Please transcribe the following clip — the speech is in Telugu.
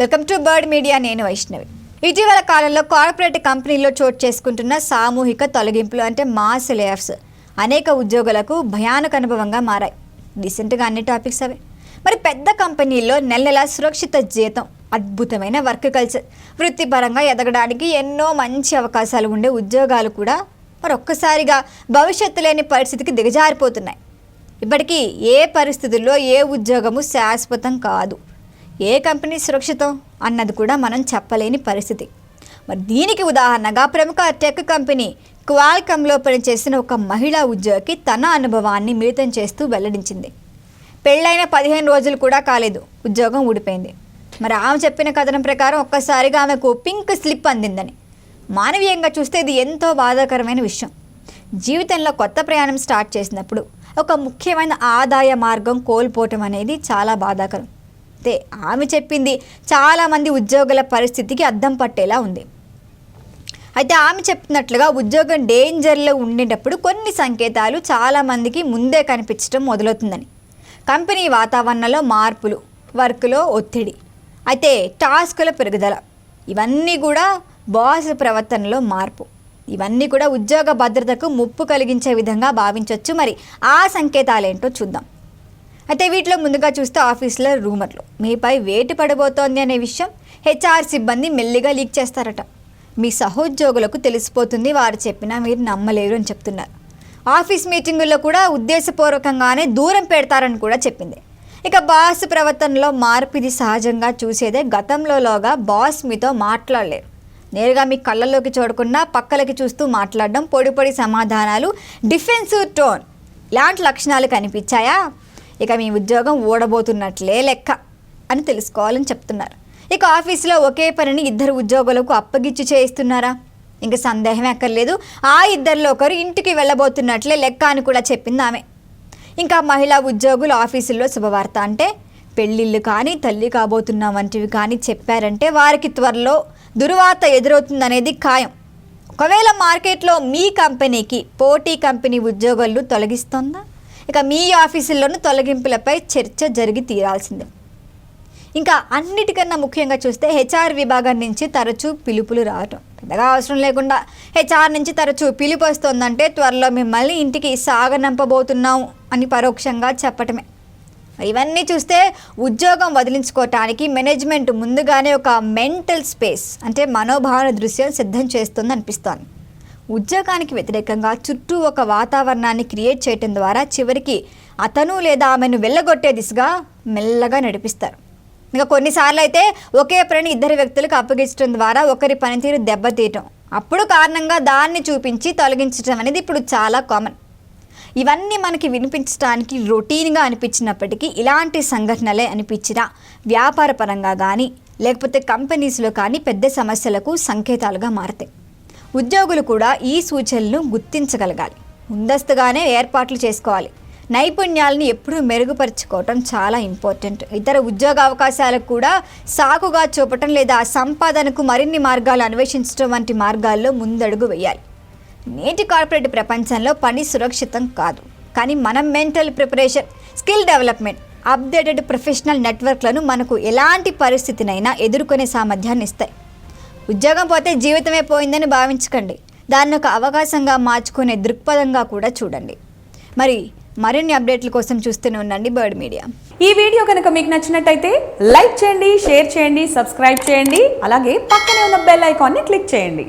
వెల్కమ్ టు బర్డ్ మీడియా నేను వైష్ణవి. ఇటీవల కాలంలో కార్పొరేట్ కంపెనీల్లో చోటు చేసుకుంటున్న సామూహిక తొలగింపులు అంటే మాస్ లేయర్స్ అనేక ఉద్యోగులకు భయానక అనుభవంగా మారాయి. రీసెంట్గా అన్ని టాపిక్స్ అవే. మరి పెద్ద కంపెనీల్లో నెల నెల సురక్షిత జీతం అద్భుతమైన వర్క్ కల్చర్ వృత్తిపరంగా ఎదగడానికి ఎన్నో మంచి అవకాశాలు ఉండే ఉద్యోగాలు కూడా మరి ఒక్కసారిగా భవిష్యత్తు లేని పరిస్థితికి దిగజారిపోతున్నాయి. ఇప్పటికీ ఏ పరిస్థితుల్లో ఏ ఉద్యోగము శాశ్వతం కాదు. ఏ కంపెనీ సురక్షితం అన్నది కూడా మనం చెప్పలేని పరిస్థితి. మరి దీనికి ఉదాహరణగా ప్రముఖ టెక్ కంపెనీ క్వాల్కమ్లో పనిచేసిన ఒక మహిళా ఉద్యోగి తన అనుభవాన్ని మిళితం చేస్తూ వెల్లడించింది. పెళ్ళైన పదిహేను రోజులు కూడా కాలేదు ఉద్యోగం ఊడిపోయింది. మరి ఆమె చెప్పిన కథనం ప్రకారం ఒక్కసారిగా ఆమెకు పింక్ స్లిప్ అందిందని. మానవీయంగా చూస్తే ఇది ఎంతో బాధాకరమైన విషయం. జీవితంలో కొత్త ప్రయాణం స్టార్ట్ చేసినప్పుడు ఒక ముఖ్యమైన ఆదాయ మార్గం కోల్పోవటం అనేది చాలా బాధాకరం. అయితే ఆమె చెప్పింది చాలామంది ఉద్యోగుల పరిస్థితికి అద్దం పట్టేలా ఉంది. అయితే ఆమె చెప్తున్నట్లుగా ఉద్యోగం డేంజర్లో ఉండేటప్పుడు కొన్ని సంకేతాలు చాలామందికి ముందే కనిపించడం మొదలవుతుందని. కంపెనీ వాతావరణంలో మార్పులు వర్క్లో ఒత్తిడి అయితే టాస్కుల పెరుగుదల ఇవన్నీ కూడా బాస్ ప్రవర్తనలో మార్పు. ఇవన్నీ కూడా ఉద్యోగ భద్రతకు ముప్పు కలిగించే విధంగా భావించవచ్చు మరి. ఆ సంకేతాలేంటో చూద్దాం. అయితే వీటిలో ముందుగా చూస్తే ఆఫీస్లో రూమర్లు. మీపై వేటు పడబోతోంది అనే విషయం హెచ్ఆర్ సిబ్బంది మెల్లిగా లీక్ చేస్తారట. మీ సహోద్యోగులకు తెలిసిపోతుంది వారు చెప్పినా మీరు నమ్మలేరు అని చెప్తున్నారు. ఆఫీస్ మీటింగుల్లో కూడా ఉద్దేశపూర్వకంగానే దూరం పెడతారని కూడా చెప్పింది. ఇక బాస్ ప్రవర్తనలో మార్పిది సహజంగా చూసేదే గతంలోలోగా బాస్ మీతో మాట్లాడలేరు. నేరుగా మీ కళ్ళల్లోకి చూడకుండా పక్కలకి చూస్తూ మాట్లాడడం పొడి పొడి సమాధానాలు డిఫెన్సివ్ టోన్ ఇలాంటి లక్షణాలు కనిపించాయా? ఇక మీ ఉద్యోగం ఓడబోతున్నట్లే లెక్క అని తెలుసుకోవాలని చెప్తున్నారు. ఇక ఆఫీసులో ఒకే పనిని ఇద్దరు ఉద్యోగులకు అప్పగిచ్చి చేయిస్తున్నారా? ఇంక సందేహం ఎక్కర్లేదు ఆ ఇద్దరిలో ఒకరు ఇంటికి వెళ్ళబోతున్నట్లే లెక్క అని కూడా చెప్పింది ఆమె. ఇంకా మహిళా ఉద్యోగులు ఆఫీసుల్లో శుభవార్త అంటే పెళ్ళిళ్ళు కానీ తల్లి కాబోతున్నా వంటివి కానీ చెప్పారంటే వారికి త్వరలో దుర్వార్త ఎదురవుతుందనేది ఖాయం. ఒకవేళ మార్కెట్లో మీ కంపెనీకి పోటీ కంపెనీ ఉద్యోగులు తొలగిస్తోందా? ఇక మీ ఆఫీసుల్లోనూ తొలగింపులపై చర్చ జరిగి తీరాల్సిందే. ఇంకా అన్నిటికన్నా ముఖ్యంగా చూస్తే హెచ్ఆర్ విభాగం నుంచి తరచూ పిలుపులు రావటం. పెద్దగా అవసరం లేకుండా హెచ్ఆర్ నుంచి తరచూ పిలుపు వస్తుందంటే త్వరలో మిమ్మల్ని ఇంటికి సాగనంపబోతున్నాం అని పరోక్షంగా చెప్పటమే. ఇవన్నీ చూస్తే ఉద్యోగం వదిలించుకోవటానికి మేనేజ్మెంట్ ముందుగానే ఒక మెంటల్ స్పేస్ అంటే మనోభావన దృశ్యం సిద్ధం చేస్తుంది అనిపిస్తోంది ఉద్యోగానికి వ్యతిరేకంగా చుట్టూ ఒక వాతావరణాన్ని క్రియేట్ చేయటం ద్వారా చివరికి అతను లేదా ఆమెను వెళ్ళగొట్టే దిశగా మెల్లగా నడిపిస్తారు. ఇంకా కొన్నిసార్లు అయితే ఒకే పనిని ఇద్దరు వ్యక్తులకు అప్పగించడం ద్వారా ఒకరి పనితీరు దెబ్బతీయటం. అప్పుడు కారణంగా దాన్ని చూపించి తొలగించడం అనేది ఇప్పుడు చాలా కామన్. ఇవన్నీ మనకి వినిపించడానికి రొటీన్గా అనిపించినప్పటికీ ఇలాంటి సంఘటనలే అనిపించిన వ్యాపార పరంగా కానీ లేకపోతే కంపెనీస్లో కానీ పెద్ద సమస్యలకు సంకేతాలుగా మారతాయి. ఉద్యోగులు కూడా ఈ సూచనలను గుర్తించగలగాలి. ముందస్తుగానే ఏర్పాట్లు చేసుకోవాలి. నైపుణ్యాలను ఎప్పుడూ మెరుగుపరుచుకోవటం చాలా ఇంపార్టెంట్. ఇతర ఉద్యోగ అవకాశాలకు కూడా సాకుగా చూపటం లేదా సంపాదనకు మరిన్ని మార్గాలు అన్వేషించడం వంటి మార్గాల్లో ముందడుగు వేయాలి. నేటి కార్పొరేట్ ప్రపంచంలో పని సురక్షితం కాదు. కానీ మనం mental preparation skill development updated professional నెట్వర్క్లను మనకు ఎలాంటి పరిస్థితినైనా ఎదుర్కొనే సామర్థ్యాన్ని ఇస్తాయి. ఉద్యోగం పోతే జీవితమే పోయిందని భావించకండి. దాన్ని ఒక అవకాశంగా మార్చుకునే దృక్పథంగా కూడా చూడండి. మరి మరిన్ని అప్డేట్ల కోసం చూస్తూనే ఉండండి బర్డ్ మీడియా. ఈ వీడియో కనుక మీకు నచ్చినట్టయితే లైక్ చేయండి షేర్ చేయండి సబ్స్క్రైబ్ చేయండి అలాగే పక్కనే ఉన్న బెల్ ఐకాన్ని క్లిక్ చేయండి.